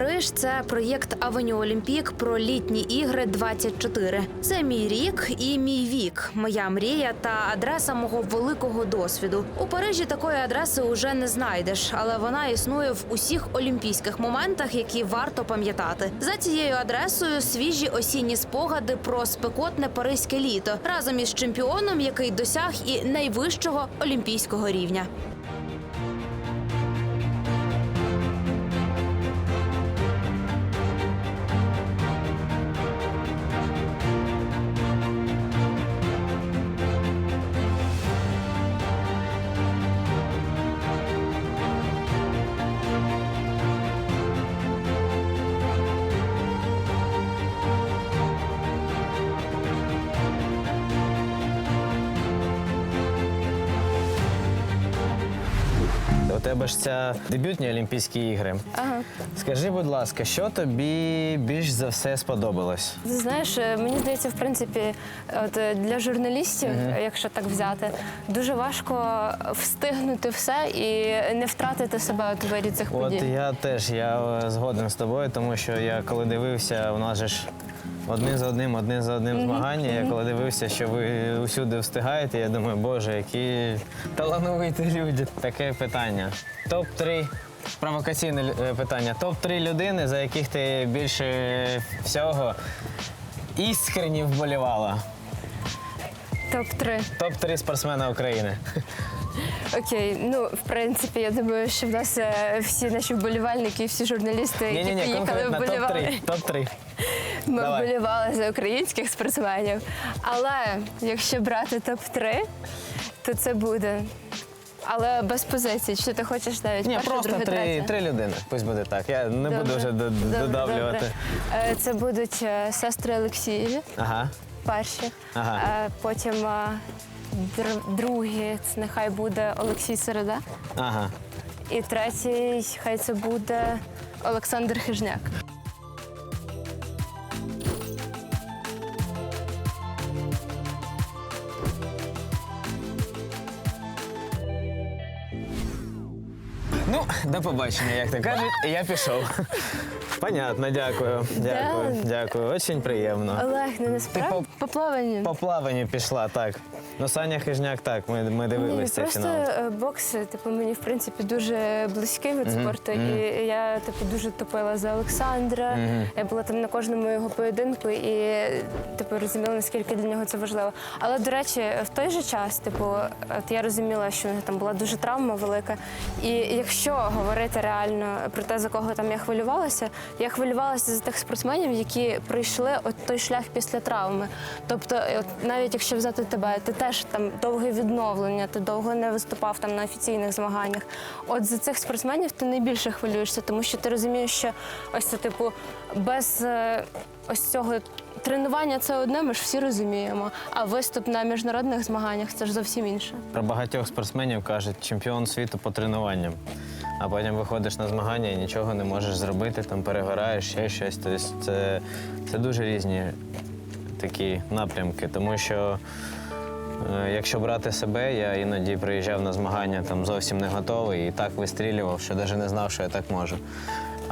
Париж це проєкт Авеню Олімпік про літні ігри 24. Це мій рік і мій вік, моя мрія та адреса мого великого досвіду. У Парижі такої адреси уже не знайдеш, але вона існує в усіх олімпійських моментах, які варто пам'ятати. За цією адресою свіжі осінні спогади про спекотне паризьке літо разом із чемпіоном, який досяг і найвищого олімпійського рівня. Тебе ж це дебютні Олімпійські ігри. Ага. Скажи, будь ласка, що тобі більш за все сподобалось? Ти знаєш, е, мені здається, в принципі, от е, для журналістів, якщо так взяти, дуже важко встигнути все і не втратити себе от в вирі цих От подій. я теж я е, згоден з тобою, тому що я коли дивився, у нас же ж один за одним, один за одним змагання. Я коли дивився, що ви усюди встигаєте, я думаю, боже, які талановиті люди. Таке питання. Топ-3 провокаційне е, питання. Топ-3 людини, за яких ти більше всього іскренні вболівала. Топ-3. Топ-3 спортсмена України. Окей, ну в принципі, я думаю, що в нас е, всі наші вболівальники, всі журналісти, які Ні-ні-ні, приїхали, конкретно вболівали. топ-3. Топ-3. Ми Давай. вболівали за українських спортсменів. Але якщо брати топ-3, то це буде. Але без позицій. Чи ти хочеш навіть Ні, перше, просто друге, три, третє? три людини. Пусть буде так. Я не буду Добре. вже до- Добре, додавлювати. добре. Е, Це будуть е, сестри Олексієві, Ага. перші. Ага. Е, Потім е, др- другий, це нехай буде Олексій Середа. Ага. І третій, хай це буде Олександр Хижняк. До побачення, як то кажуть, я пішов. Понятно, дякую. Дякую. Да. Дякую. Очень приємно. Олег, не насправді по- по плаванню. По плаванню пішла, так. Ну, Саня Хижняк, так, ми, ми дивилися цей просто фінал. е, бокс, типу, мені в принципі дуже близький вид спорту, і я типу дуже топила за Олександра. Я була там на кожному його поєдинку і типу розуміла, наскільки для нього це важливо. Але до речі, в той же час, типу, от я розуміла, що у нього там була дуже травма велика. І якщо говорити реально про те, за кого там я хвилювалася, я хвилювалася за тих спортсменів, які пройшли от той шлях після травми. Тобто, е, от навіть якщо взяти тебе, ти теж там довге відновлення, ти довго не виступав там на офіційних змаганнях. От за цих спортсменів ти найбільше хвилюєшся, тому що ти розумієш, що ось це типу без е, ось цього. Тренування це одне, ми ж всі розуміємо. А виступ на міжнародних змаганнях це ж зовсім інше. Про багатьох спортсменів кажуть, чемпіон світу по тренуванням. А потім виходиш на змагання і нічого не можеш зробити, там перегораєш, ще щось. Тобто це, це дуже різні такі напрямки, тому що. Е, Якщо брати себе, я іноді приїжджав на змагання там зовсім не готовий і так вистрілював, що навіть не знав, що я так можу.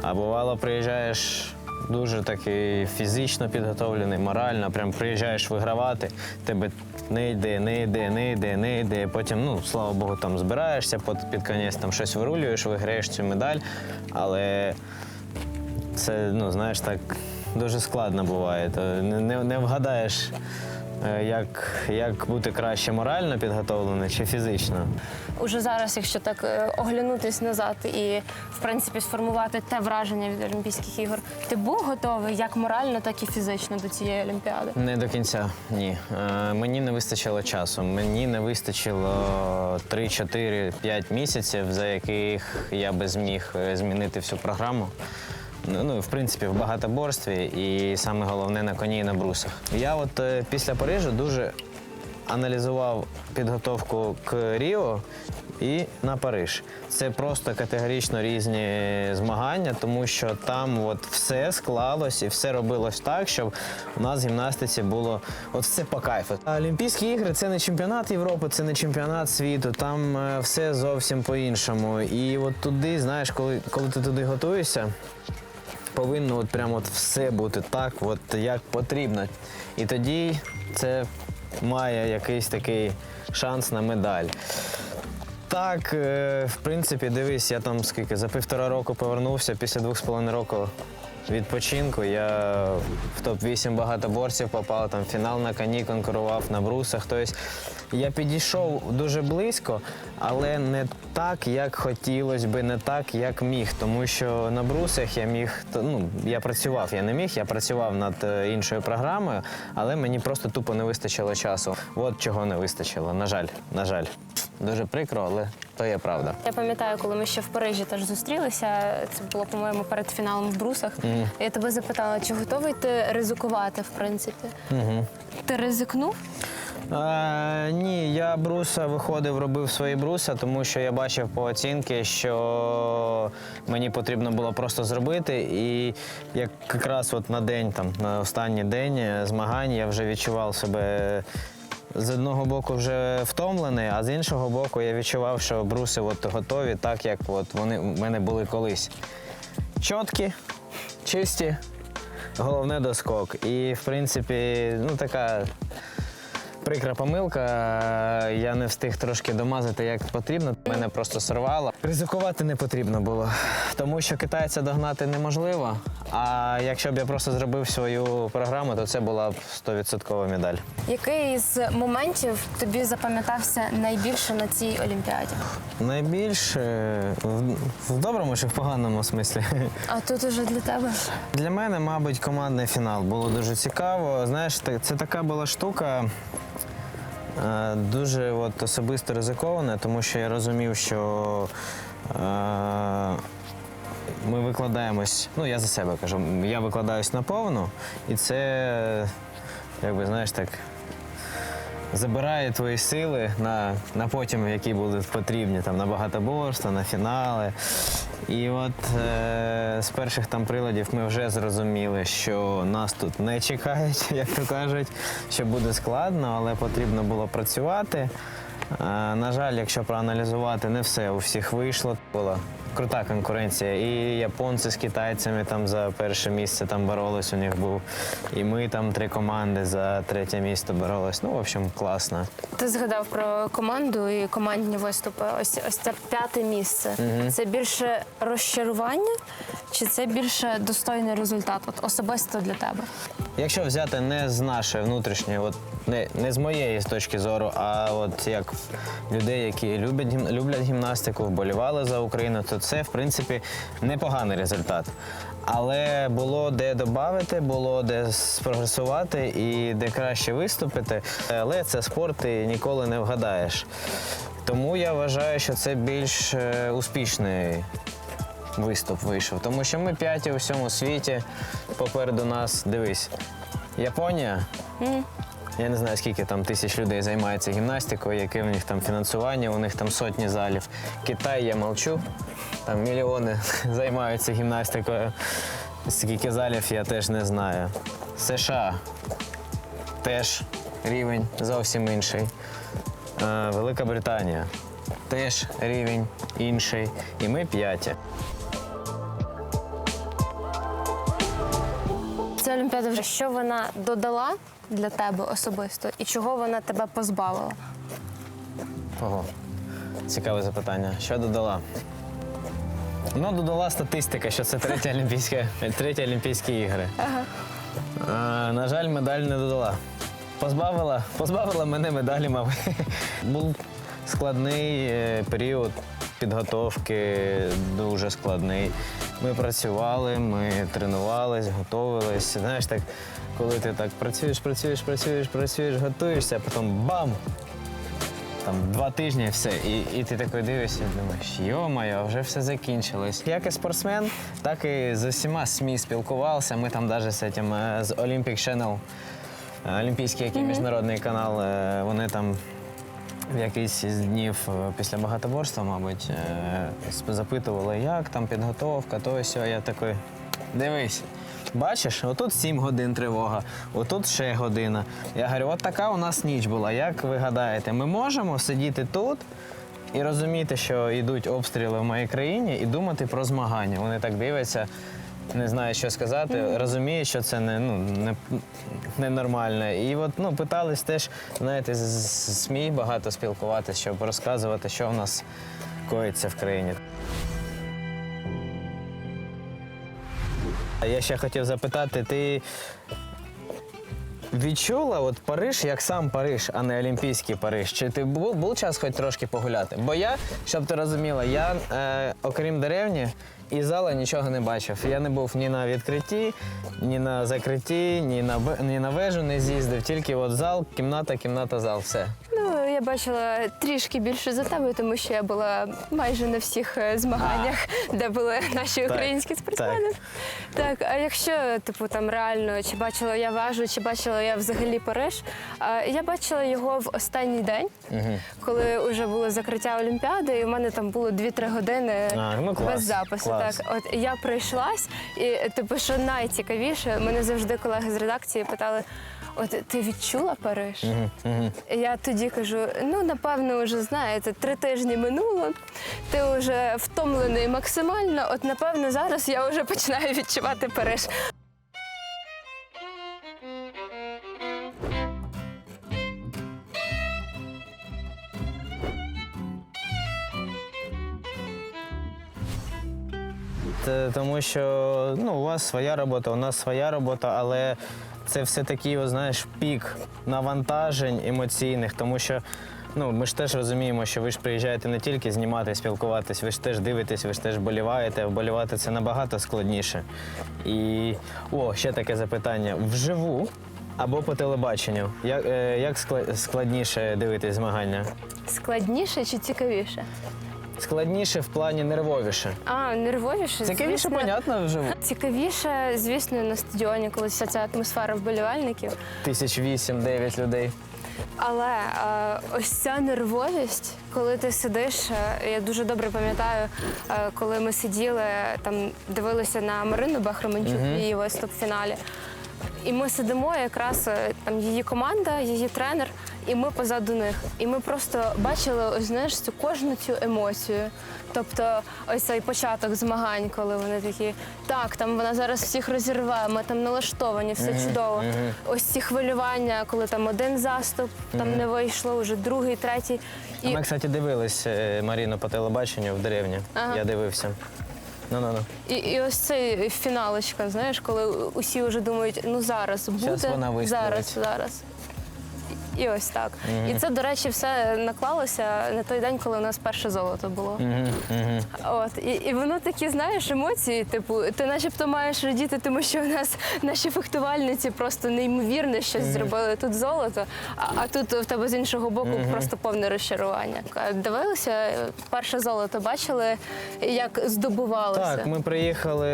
А бувало, приїжджаєш дуже такий фізично підготовлений, морально, прям приїжджаєш вигравати, тебе не йде, не йде, не йде, не йде. Потім, ну, слава Богу, там збираєшся, під, кінець там щось вирулюєш, виграєш цю медаль. Але це, ну, знаєш, так дуже складно буває. То не, не, не вгадаєш, як, як бути краще морально підготовлений чи фізично. Уже зараз, якщо так е, оглянутись назад і в принципі сформувати те враження від Олімпійських ігор, ти був готовий як морально, так і фізично до цієї олімпіади. Не до кінця, ні. Е, мені не вистачило часу. Мені не вистачило 3-4-5 місяців, за яких я би зміг е, змінити всю програму. Ну, ну, в принципі, в багатоборстві і саме головне на коні і на брусах. Я от е, після Парижу дуже аналізував підготовку к Ріо і на Париж. Це просто категорично різні змагання, тому що там от все склалось і все робилось так, щоб у нас в гімнастиці було от все по кайфу. Олімпійські ігри це не чемпіонат Європи, це не чемпіонат світу. Там е, все зовсім по-іншому. І от туди, знаєш, коли, коли ти туди готуєшся. Повинно от прямо от все бути так, от як потрібно. І тоді це має якийсь такий шанс на медаль. Так, е, в принципі, дивись, я там скільки за півтора року повернувся після двох з половиною року відпочинку. Я в топ-8 багатоборців попав, там фінал на коні конкурував на брусах. Тобто я підійшов дуже близько, але не так, як хотілося би, не так, як міг. Тому що на брусах я міг, ну, я працював, я не міг, я працював над е, іншою програмою, але мені просто тупо не вистачило часу. От чого не вистачило. На жаль, на жаль. Дуже прикро, але то є правда. Я пам'ятаю, коли ми ще в Парижі теж зустрілися. Це було, по-моєму, перед фіналом в брусах. Я тебе запитала, чи готовий ти ризикувати, в принципі? Угу. Ти ризикнув? Е, ні, я бруса виходив, робив свої бруса, тому що я бачив по оцінки, що мені потрібно було просто зробити. І як якраз от на день, там, на останній день змагань я вже відчував себе. З одного боку вже втомлений, а з іншого боку я відчував, що бруси от готові так, як от вони в мене були колись. Чіткі, чисті, головне доскок. І в принципі, ну така Прикра помилка. Я не встиг трошки домазати як потрібно. Мене просто сорвало. Ризикувати не потрібно було, тому що китайця догнати неможливо. А якщо б я просто зробив свою програму, то це була б 100% медаль. Який із моментів тобі запам'ятався найбільше на цій олімпіаді? Найбільше в, в доброму чи в поганому смислі. А тут уже для тебе. Для мене, мабуть, командний фінал було дуже цікаво. Знаєш, це така була штука. Е, Дуже от, особисто ризикована, тому що я розумів, що е, ми викладаємось, ну я за себе кажу, я викладаюсь наповну, і це, якби знаєш, так забирає твої сили на, на потім, які будуть потрібні там, на багатоборство, на фінали. І от е, з перших там приладів ми вже зрозуміли, що нас тут не чекають, як то кажуть, що буде складно, але потрібно було працювати. Е, на жаль, якщо проаналізувати, не все у всіх вийшло. Була крута конкуренція. І японці з китайцями там за перше місце там боролись, у них був. І ми там три команди за третє місце боролись. Ну, в общем, класно. Ти згадав про команду і командні виступи. Ось ось це п'яте місце. Це більше розчарування, чи це більше достойний результат? От особисто для тебе? Якщо взяти не з нашої внутрішньої, от не, не з моєї точки зору, а от як людей, які люблять, люблять гімнастику, вболівали за Україну, то це в принципі непоганий результат. Але було де додати, було де спрогресувати і де краще виступити. Але це спорт і ніколи не вгадаєш. Тому я вважаю, що це більш е, успішний виступ вийшов. Тому що ми п'яті у всьому світі. Попереду нас, дивись, Японія. Я не знаю, скільки там тисяч людей займається гімнастикою, яке в них там фінансування, у них там сотні залів. Китай, я мовчу, там мільйони займаються гімнастикою. Скільки залів я теж не знаю. США теж рівень зовсім інший. Велика Британія теж рівень інший. І ми п'яті. Вже що вона додала для тебе особисто, і чого вона тебе позбавила? Ого, цікаве запитання. Що додала? Ну, додала статистика, що це третя олімпійська, треті Олімпійські ігри. Ага. А, на жаль, медаль не додала. Позбавила, позбавила мене медалі, мабуть. Був складний е, період підготовки, дуже складний. Ми працювали, ми тренувались, готувались. Знаєш, так, коли ти так працюєш, працюєш, працюєш, працюєш, готуєшся, а потім бам! Там два тижні все. І, і ти такий дивишся і думаєш, йо-моє, вже все закінчилось. Як і спортсмен, так і з усіма СМІ спілкувався. Ми там навіть з, этим, е, з Olympic Channel, е, Олімпійський який міжнародний канал, е, вони там в якийсь із днів е, після багатоборства, мабуть, е, запитували, як там підготовка, то сьо. Я такий, дивись. Бачиш, отут 7 годин тривога, отут ще година. Я говорю, от така у нас ніч була. Як ви гадаєте, ми можемо сидіти тут і розуміти, що йдуть обстріли в моїй країні, і думати про змагання. Вони так дивляться. Не знає, що сказати, розуміє, що це не, ну, не, ненормально. І от ну, питались теж, знаєте, з СМІ багато спілкуватися, щоб розказувати, що в нас коїться в країні. А Я ще хотів запитати, ти відчула от Париж як сам Париж, а не Олімпійський Париж? Чи ти був, був час хоч трошки погуляти? Бо я, щоб ти розуміла, я е, окрім деревні і зала нічого не бачив. Я не був ні на відкритті, ні на закритті, ні на ні на вежу не з'їздив. Тільки от зал, кімната, кімната, зал. Все. Я бачила трішки більше за тебе, тому що я була майже на всіх е, змаганнях, де були наші Так, українські спортсмени. Так. а якщо типу там реально чи бачила я важу, чи бачила я взагалі Париж, я бачила його в останній день, коли вже було закриття Олімпіади, і в мене там було 2-3 години А, ну, клас, без запису. клас. Так, от я пройшлась, і типу, що найцікавіше, мене завжди колеги з редакції питали. От ти відчула Париж? Я тоді кажу: ну напевно, вже знаєте, три тижні минуло. Ти вже втомлений максимально. От напевно, зараз я вже починаю відчувати Париж. Тому що ну, у вас своя робота, у нас своя робота, але це все такий, о, знаєш, пік навантажень емоційних, тому що ну, ми ж теж розуміємо, що ви ж приїжджаєте не тільки знімати, спілкуватись, ви ж теж дивитесь, ви ж теж боліваєте, вболівати це набагато складніше. І о, ще таке запитання: вживу або по телебаченню. Як, е, як складніше дивитись змагання? Складніше чи цікавіше? Складніше в плані нервовіше. А, нервовіше. Цікавіше, звісно. понятно, вживу. Цікавіше, звісно, на стадіоні, коли вся ця атмосфера вболівальників. Тисяч вісім-дев'ять людей. Але е, ось ця нервовість, коли ти сидиш, е, я дуже добре пам'ятаю, е, коли ми сиділи там, дивилися на Марину Бахроманчук в її виступ в фіналі. І ми сидимо, якраз е, там її команда, її тренер, і ми позаду них. І ми просто бачили ось знаєш цю кожну цю емоцію. Тобто, ось цей початок змагань, коли вони такі, так, там вона зараз всіх розірве, ми там налаштовані, все чудово. Ось ці хвилювання, коли там один заступ, там не вийшло, вже другий, третій. А Ми, кстати, дивились е, Маріну по телебаченню в деревні. Ага. Я дивився. Ну, ну, ну. І, і ось цей фіналочка, знаєш, коли усі вже думають, ну зараз буде, вона зараз, зараз. І ось так. І це, до речі, все наклалося на той день, коли у нас перше золото було. От і, і воно такі, знаєш, емоції. Типу, ти начебто маєш радіти, тому що у нас наші фехтувальниці просто неймовірне щось зробили тут золото, а, а тут в тебе з іншого боку просто повне розчарування. Дивилися, перше золото бачили, як здобувалося. Так, ми приїхали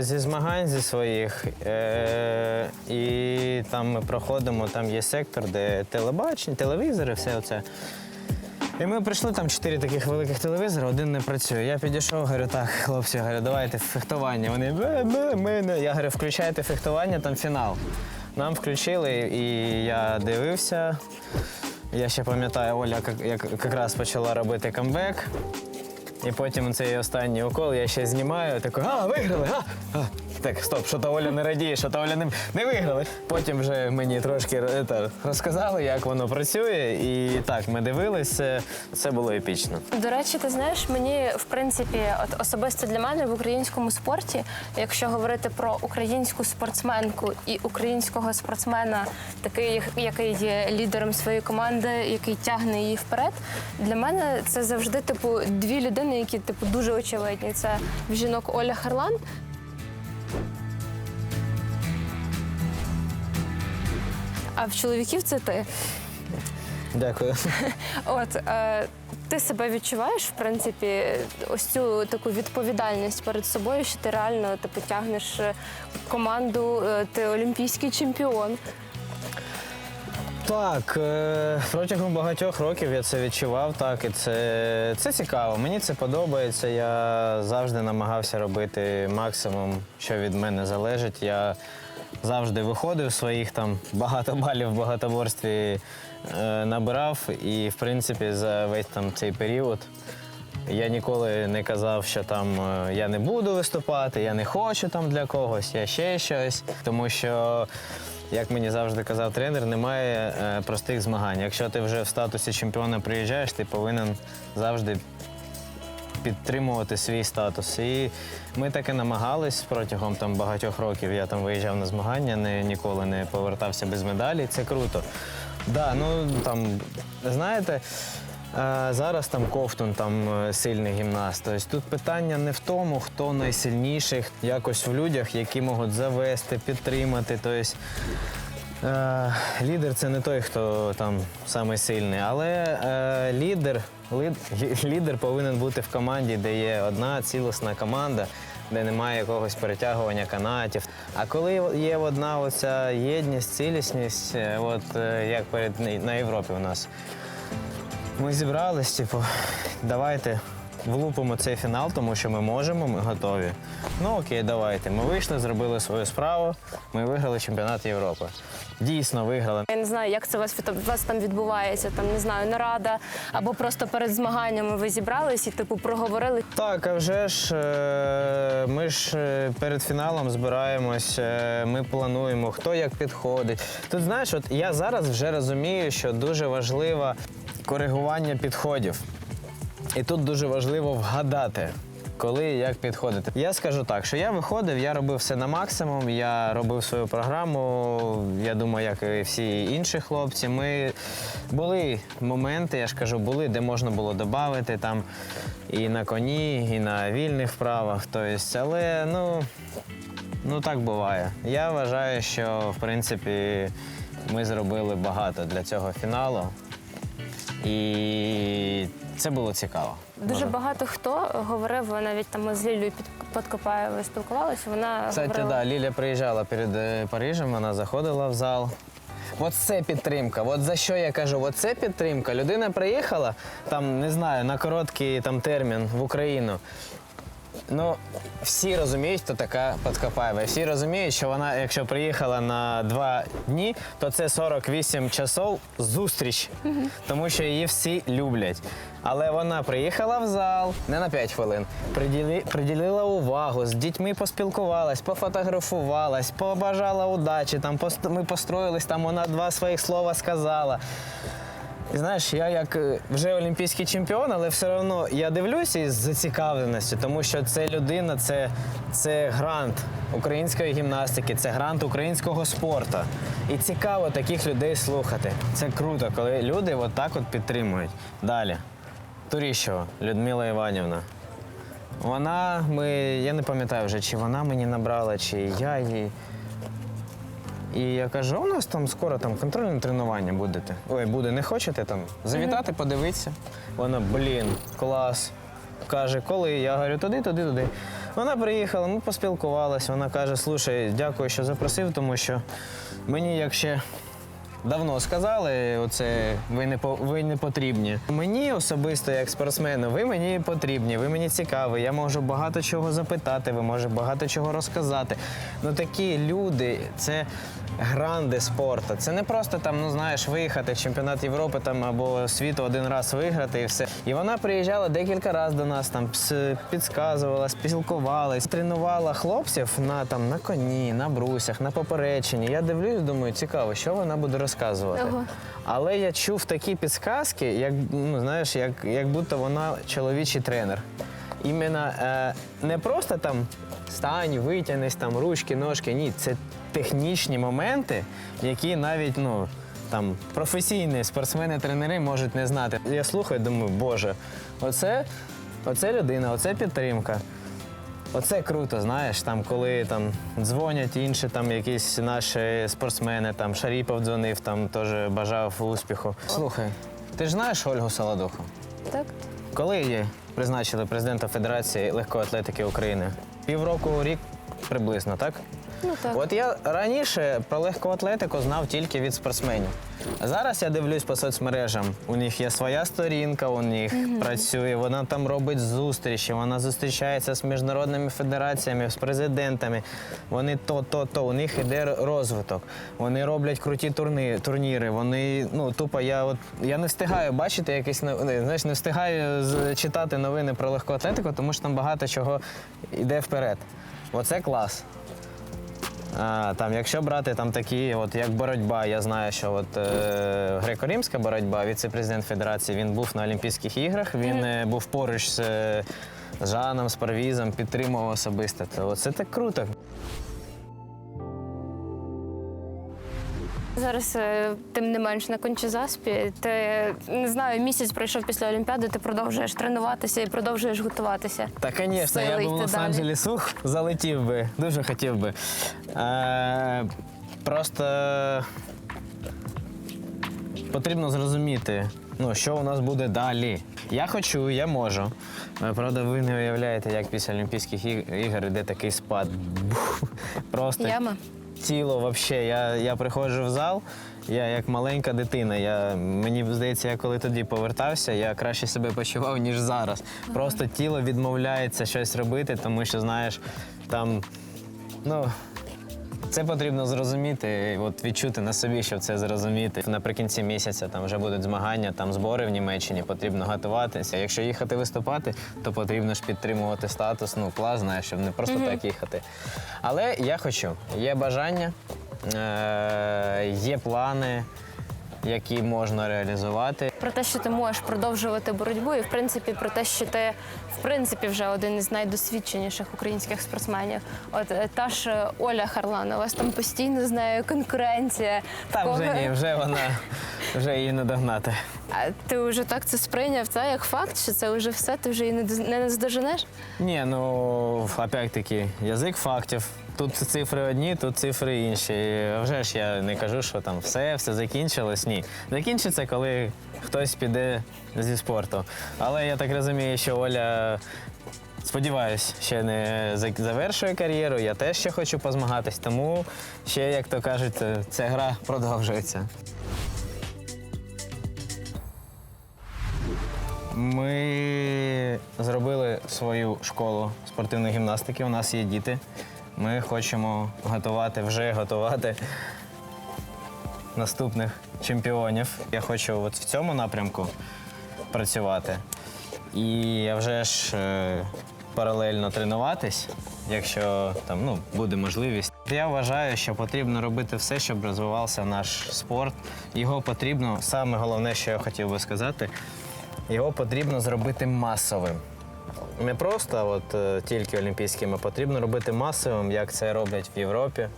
зі змагань зі своїх, е- і там ми проходимо, там є сектор, де телебачення, телевізори, все оце. І ми прийшли там чотири таких великих телевізори, один не працює. Я підійшов, говорю, так, хлопці, говорю, давайте фехтування. Вони «Бе, бе, ми. Я говорю, включайте фехтування, там фінал. Нам включили, і я дивився. Я ще пам'ятаю, Оля як, якраз почала робити камбек. І потім цей останній укол я ще знімаю, такий, а, виграли! А, а. Так, стоп, що то Оля не радіє, що то Оля не, не виграли. Потім вже мені трошки е, та, розказали, як воно працює. І так, ми дивилися, це було епічно. До речі, ти знаєш, мені в принципі, от особисто для мене в українському спорті, якщо говорити про українську спортсменку і українського спортсмена, такий, який є лідером своєї команди, який тягне її вперед, для мене це завжди типу дві людини, які типу дуже очевидні. Це в жінок Оля Харлан. А в чоловіків це ти. Дякую. От е, ти себе відчуваєш, в принципі, ось цю таку відповідальність перед собою, що ти реально типу, тягнеш е, команду, е, ти олімпійський чемпіон. Так, е, протягом багатьох років я це відчував, так, і це, це цікаво. Мені це подобається. Я завжди намагався робити максимум, що від мене залежить. Я завжди виходив своїх там багато балів в багатоборстві е, набирав. І, в принципі, за весь там цей період Я ніколи не казав, що там е, я не буду виступати, я не хочу там для когось, я ще щось. Тому що, як мені завжди казав тренер, немає е, простих змагань. Якщо ти вже в статусі чемпіона приїжджаєш, ти повинен завжди підтримувати свій статус. І ми так і намагались протягом там багатьох років. Я там виїжджав на змагання, не, ніколи не повертався без медалі. Це круто. Да, ну там, знаєте, е, зараз там Ковтун там е, сильний гімнаст. Тобто тут питання не в тому, хто найсильніший, якось в людях, які можуть завести, підтримати. Тобто, Е, лідер це не той, хто там самий сильний, але е, лідер, лід, лідер повинен бути в команді, де є одна цілісна команда, де немає якогось перетягування канатів. А коли є одна оця єдність, цілісність, е, от е, як перед на Європі у нас. Ми зібрались, типу, давайте влупимо цей фінал, тому що ми можемо, ми готові. Ну окей, давайте. Ми вийшли, зробили свою справу, ми виграли чемпіонат Європи. Дійсно виграли. Я не знаю, як це у вас, у вас там відбувається, там не знаю, нарада або просто перед змаганнями ви зібрались і типу проговорили. Так, а вже ж е, ми ж е, перед фіналом збираємось, е, ми плануємо, хто як підходить. Тут знаєш, от я зараз вже розумію, що дуже важливо коригування підходів. І тут дуже важливо вгадати. Коли і як підходити. Я скажу так, що я виходив, я робив все на максимум, я робив свою програму. Я думаю, як і всі інші хлопці. Ми були моменти, я ж кажу, були, де можна було додати там і на коні, і на вільних вправах. Тобто, але ну, ну так буває. Я вважаю, що в принципі ми зробили багато для цього фіналу. І це було цікаво. Дуже багато хто говорив, навіть там ми з Лілією під Подкопаєвою спілкувалися. Вона Кстати, говорила, да, Ліля приїжджала перед е, Парижем, вона заходила в зал. От це підтримка. От за що я кажу, от це підтримка. Людина приїхала там, не знаю, на короткий там термін в Україну. Ну, всі розуміють, хто така Подкопаєва. Всі розуміють, що вона, якщо приїхала на два дні, то це 48 часов зустріч, тому що її всі люблять. Але вона приїхала в зал не на 5 хвилин, приділи, приділила увагу, з дітьми поспілкувалась, пофотографувалась, побажала удачі. Там пост- ми построїлись, там вона два своїх слова сказала. Знаєш, я як е, вже олімпійський чемпіон, але все одно я дивлюся із зацікавленістю, тому що це людина, це, це грант української гімнастики, це грант українського спорту. І цікаво таких людей слухати. Це круто, коли люди от так от підтримують. Далі. Туріщова Людмила Іванівна. Вона, ми, я не пам'ятаю вже, чи вона мені набрала, чи я їй. І я кажу, у нас там скоро там контрольне тренування будете. Ой, буде, не хочете там завітати, подивитися. Вона, блін, клас. Каже, коли? Я говорю, туди, туди, туди. Вона приїхала, ми поспілкувалися. Вона каже, слушай, дякую, що запросив, тому що мені як ще давно сказали, оце ви не по- ви не потрібні. Мені особисто, як спортсмену, ви мені потрібні, ви мені цікаві. Я можу багато чого запитати, ви можете багато чого розказати. Ну такі люди, це гранди спорту. Це не просто там, ну знаєш, виїхати в чемпіонат Європи там або світу один раз виграти і все. І вона приїжджала декілька разів до нас, там підказувала, спілкувалась, тренувала хлопців на там на коні, на брусях, на поперечині. Я дивлюсь, думаю, цікаво, що вона буде розказувати. Ага. Але я чув такі підсказки, як ну знаєш, як, як будто вона чоловічий тренер. Іменно е, не просто там стань, витягнись, там ручки, ножки. Ні, це технічні моменти, які навіть ну. Там професійні спортсмени-тренери можуть не знати. Я слухаю, думаю, боже, оце, оце людина, оце підтримка. Оце круто, знаєш, там, коли там дзвонять інші там якісь наші спортсмени, там Шаріпов дзвонив, там теж бажав успіху. Слухай, ти ж знаєш Ольгу Солодуху? так? Коли її призначили президентом Федерації легкої атлетики України? Півроку, рік приблизно, так? Ну, так. От я раніше про легку атлетику знав тільки від спортсменів. Зараз я дивлюсь по соцмережам. У них є своя сторінка, у них працює, вона там робить зустрічі, вона зустрічається з міжнародними федераціями, з президентами. Вони то, то, то. У них іде розвиток. Вони роблять круті турни, турніри. Вони, ну тупо я от я не встигаю бачити якісь новини, знаєш, не встигаю з- читати новини про легку атлетику, тому що там багато чого йде вперед. Оце клас. А, там, якщо брати там такі, от як боротьба, я знаю, що от е, греко-римська боротьба, віце-президент Федерації, він був на Олімпійських іграх, він е, був поруч з, е, з Жаном, з Парвізом, підтримував особисто. То це так круто. Зараз, е, тим не менш, на кончезаспі, ти не знаю, місяць пройшов після Олімпіади, ти продовжуєш тренуватися і продовжуєш готуватися. Та, звісно, я був в. Лос-Анджелес, ух, залетів би, дуже хотів би. Е, просто потрібно зрозуміти, ну, що у нас буде далі. Я хочу, я можу. Е, Правда, ви не уявляєте, як після Олімпійських ігор йде такий спад. Просто Яма. Тіло вообще. Я, я приходжу в зал, я як маленька дитина. Я, мені здається, я коли тоді повертався, я краще себе почував, ніж зараз. Просто тіло відмовляється щось робити, тому що, знаєш, там, ну. Це потрібно зрозуміти, от відчути на собі, щоб це зрозуміти. Наприкінці місяця там вже будуть змагання, там збори в Німеччині, потрібно готуватися. Якщо їхати виступати, то потрібно ж підтримувати статус. Ну, клас, знаєш, щоб не просто так їхати. Але я хочу, є бажання, е- є плани, які можна реалізувати. Про те, що ти можеш продовжувати боротьбу, і в принципі про те, що ти в принципі вже один із найдосвідченіших українських спортсменів. От е, та ж е, Оля Харлан, у вас там постійно з нею конкуренція. Там В вже ні, вже вона вже її не догнати. А ти вже так це сприйняв це як факт, що це вже все, ти вже її не наздоженеш? Ні, ну опять-таки, язик фактів. Тут цифри одні, тут цифри інші. А Вже ж я не кажу, що там все, все закінчилось. Ні. Закінчиться, коли хтось піде зі спорту. Але я так розумію, що Оля. Сподіваюсь, ще не завершує кар'єру. Я теж ще хочу позмагатись, тому ще, як то кажуть, ця гра продовжується. Ми зробили свою школу спортивної гімнастики. У нас є діти. Ми хочемо готувати, вже готувати наступних чемпіонів. Я хочу от в цьому напрямку працювати. І я вже ж е, паралельно тренуватись, якщо там ну, буде можливість. Я вважаю, що потрібно робити все, щоб розвивався наш спорт. Його потрібно, саме головне, що я хотів би сказати, його потрібно зробити масовим. Не просто от, е, тільки олімпійським, а потрібно робити масовим, як це роблять в Європі,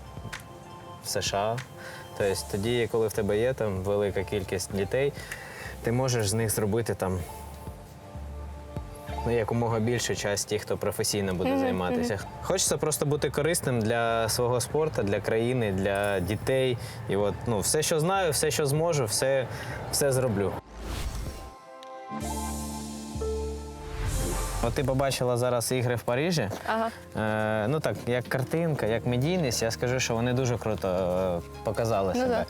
в США. Тобто тоді, коли в тебе є там велика кількість дітей, ти можеш з них зробити там ну, якомога більшу часть тих, хто професійно буде займатися. Хочеться просто бути корисним для свого спорту, для країни, для дітей. І от ну, все, що знаю, все, що зможу, все, все зроблю. От ти побачила зараз ігри в Парижі. Ага. Е, ну так, як картинка, як медійність, я скажу, що вони дуже круто е, показали Ну себе. да.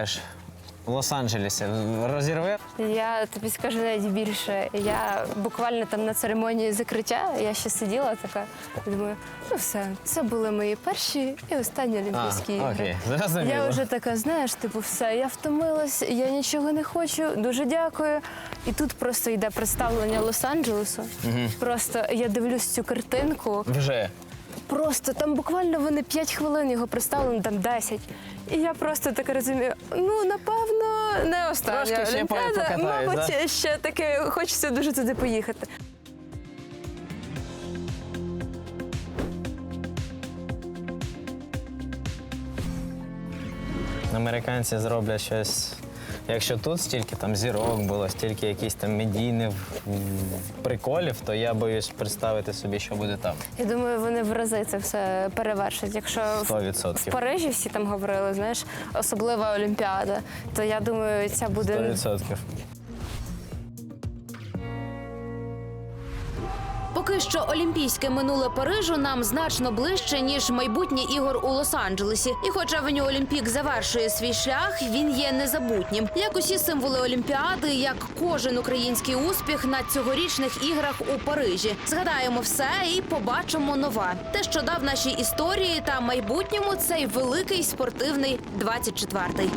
Як в Лос-Анджелесі розірве? Я тобі скажу навіть більше. Я буквально там на церемонії закриття я ще сиділа така. Думаю, ну все, це були мої перші і останні Олімпійські А, ігри. окей, зрозуміло. Я вже така, знаєш, типу, все, я втомилась, я нічого не хочу, дуже дякую. І тут просто йде представлення Лос-Анджелесу. Просто я дивлюсь цю картинку. Вже. Просто там буквально вони 5 хвилин його представили, там 10. І я просто так розумію, ну напевно, не остання Трошки ще олімпіада. покатаюсь, Мабуть, да? ще таке хочеться дуже туди поїхати. Американці зроблять щось. Якщо тут стільки там зірок було, стільки якісь там медійних приколів, то я боюсь представити собі, що буде там. Я думаю, вони в рази це все перевершать. Якщо в- 100%. в Парижі всі там говорили, знаєш, особлива Олімпіада, то я думаю, ця буде 100%. Поки що олімпійське минуле Парижу нам значно ближче ніж майбутнє ігор у Лос-Анджелесі. І хоч Авеню Олімпік завершує свій шлях, він є незабутнім. Як усі символи Олімпіади, як кожен український успіх на цьогорічних іграх у Парижі. Згадаємо все і побачимо нове. Те, що дав нашій історії та майбутньому цей великий спортивний 24-й.